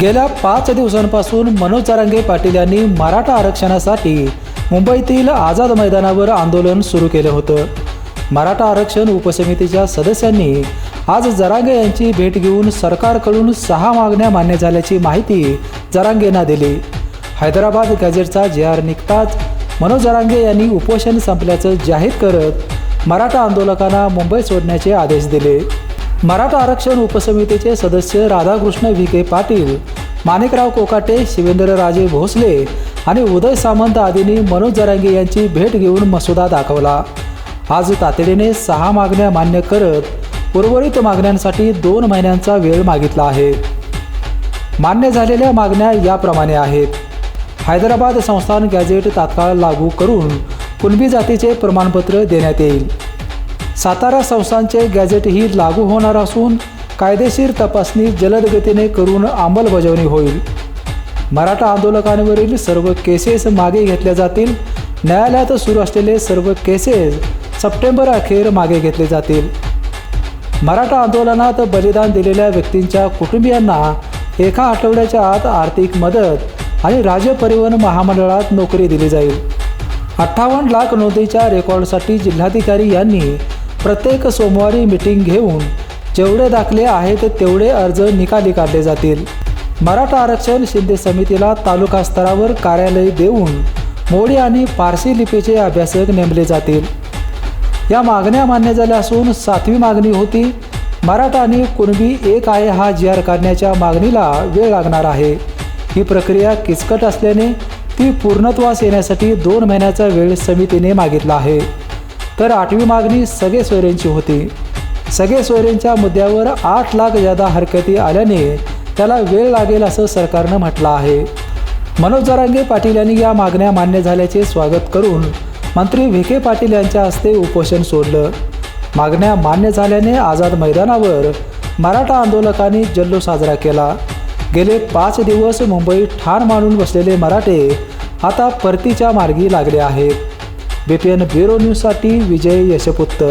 गेल्या पाच दिवसांपासून मनोज जारांगे पाटील यांनी मराठा आरक्षणासाठी मुंबईतील आझाद मैदानावर आंदोलन सुरू केलं होतं. मराठा आरक्षण उपसमितीच्या सदस्यांनी आज जरांगे यांची भेट घेऊन सरकारकडून सहा मागण्या मान्य झाल्याची माहिती जरांगेंना दिली. हैदराबाद गॅझेटचा जे आर निघताच मनोज जरांगे यांनी उपोषण संपल्याचं जाहीर करत मराठा आंदोलकांना मुंबई सोडण्याचे आदेश दिले. मराठा आरक्षण उपसमितीचे सदस्य राधाकृष्ण विखे पाटील माणिकराव कोकाटे शिवेंद्रराजे भोसले आणि उदय सामंत आदींनी मनोज जरांगे यांची भेट घेऊन मसुदा दाखवला. आज तातडीने सहा मागण्या मान्य करत उर्वरित मागण्यांसाठी दोन महिन्यांचा वेळ मागितला आहे. मान्य झालेल्या मागण्या याप्रमाणे आहेत. हैदराबाद संस्थान गॅझेट तात्काळ लागू करून कुणबी जातीचे प्रमाणपत्र देण्यात येईल. सातारा संस्थांचे गॅझेटही लागू होणार असून कायदेशीर तपासणी जलद गतीने करून अंमलबजावणी होईल. मराठा आंदोलकांवरील सर्व केसेस मागे घेतल्या जातील. न्यायालयात सुरू असलेले सर्व केसेस सप्टेंबर अखेर मागे घेतले जातील. मराठा आंदोलनात बलिदान दिलेल्या व्यक्तींच्या कुटुंबियांना एका आठवड्याच्या आत आर्थिक मदत आणि राज्य परिवहन महामंडळात नोकरी दिली जाईल. अठ्ठावन्न लाख नोंदीच्या रेकॉर्डसाठी जिल्हाधिकारी यांनी प्रत्येक सोमवारी मिटिंग घेऊन जेवढे दाखले आहेत तेवढे अर्ज निकाली काढले जातील. मराठा आरक्षण शिंदे समितीला तालुका स्तरावर कार्यालय देऊन मोडी आणि पारसी लिपीचे अभ्यासक नेमले जातील. या मागण्या मान्य झाल्या असून सातवी मागणी होती मराठा आणि कुणबी एक आहे हा जी आर काढण्याच्या मागणीला वेळ लागणार आहे. ही प्रक्रिया किचकट असल्याने ती पूर्णत्वास येण्यासाठी दोन महिन्याचा वेळ समितीने मागितला आहे. तर आठवी मागणी सगळे सोयऱ्यांची होती. सगळे सोयऱ्यांच्या मुद्द्यावर आठ लाख जादा हरकती आल्याने त्याला वेळ लागेल असं सरकारनं म्हटलं आहे. मनोज जरांगे पाटील यांनी या मागण्या मान्य झाल्याचे स्वागत करून मंत्री विखे पाटील यांच्या हस्ते उपोषण सोडलं. मागण्या मान्य झाल्याने आझाद मैदानावर मराठा आंदोलकांनी जल्लोष साजरा केला. गेले पाच दिवस मुंबईत ठाण मांडून बसलेले मराठे आता परतीच्या मार्गी लागले आहेत. बी पी एन ब्युरो न्यूजसाठी विजय यशपुत्त